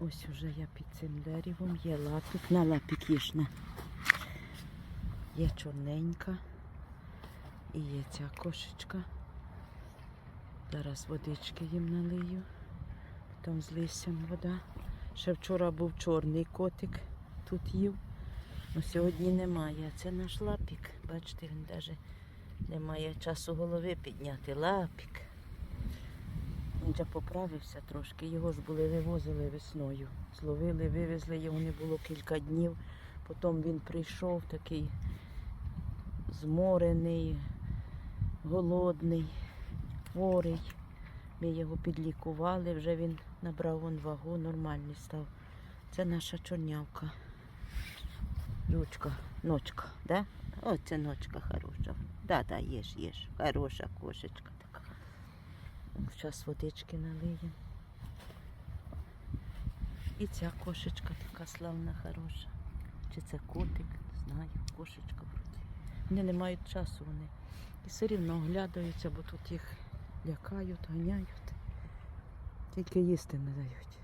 Ось уже я під цим деревом є лапік. На лапік їжна. Є чорненька. І є ця кошечка. Зараз водички їм налию. Там з листям вода. Ще вчора був чорний котик, тут їв. Ну, сьогодні немає. Це наш лапік. Бачите, він навіть не має часу голови підняти. Лапік. Він вже поправився трошки. Його ж були вивозили весною. Зловили, вивезли, його не було кілька днів. Потім він прийшов такий зморений, голодний, хворий. Ми його підлікували, вже він набрав вон вагу, нормальний став. Це наша чорнявка. Ручка, ночка, да? О, це ночка хороша. Да, да, їж, їж. Хороша кошечка. Зараз водички налиємо. І ця кошечка така славна, хороша. Чи це котик? Не знаю, кошечка вроді. Вони не мають часу вони. І все рівно оглядаються, бо тут їх лякають, ганяють. Тільки їсти не дають.